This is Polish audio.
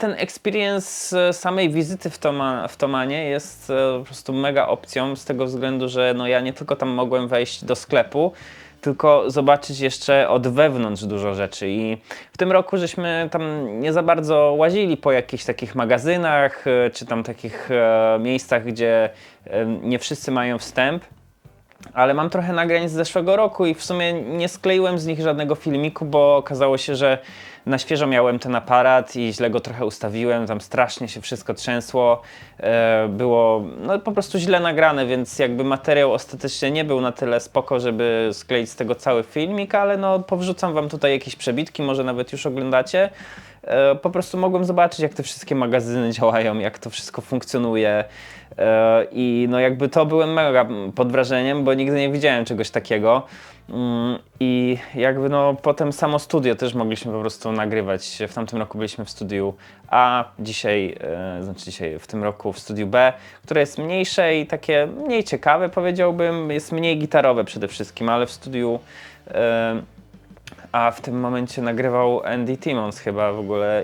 ten experience e, samej wizyty w, Toma, w Tomanie jest e, po prostu mega opcją z tego względu, że no ja nie tylko tam mogłem wejść do sklepu, tylko zobaczyć jeszcze od wewnątrz dużo rzeczy. I w tym roku żeśmy tam nie za bardzo łazili po jakichś takich magazynach, e, czy tam takich miejscach, gdzie nie wszyscy mają wstęp ale mam trochę nagrań z zeszłego roku i w sumie nie skleiłem z nich żadnego filmiku, bo okazało się, że na świeżo miałem ten aparat i źle go trochę ustawiłem, tam strasznie się wszystko trzęsło, e, było no, po prostu źle nagrane, więc jakby materiał ostatecznie nie był na tyle spoko, żeby skleić z tego cały filmik, ale no powrzucam wam tutaj jakieś przebitki, może nawet już oglądacie. E, po prostu mogłem zobaczyć, jak te wszystkie magazyny działają, jak to wszystko funkcjonuje. E, I no jakby to byłem mega pod wrażeniem, bo nigdy nie widziałem czegoś takiego. Mm, I jakby no potem samo studio też mogliśmy po prostu nagrywać. W tamtym roku byliśmy w studiu A, dzisiaj, e, znaczy dzisiaj w tym roku w studiu B, które jest mniejsze i takie mniej ciekawe powiedziałbym, jest mniej gitarowe przede wszystkim, ale w studiu a w tym momencie nagrywał Andy Timmons chyba w ogóle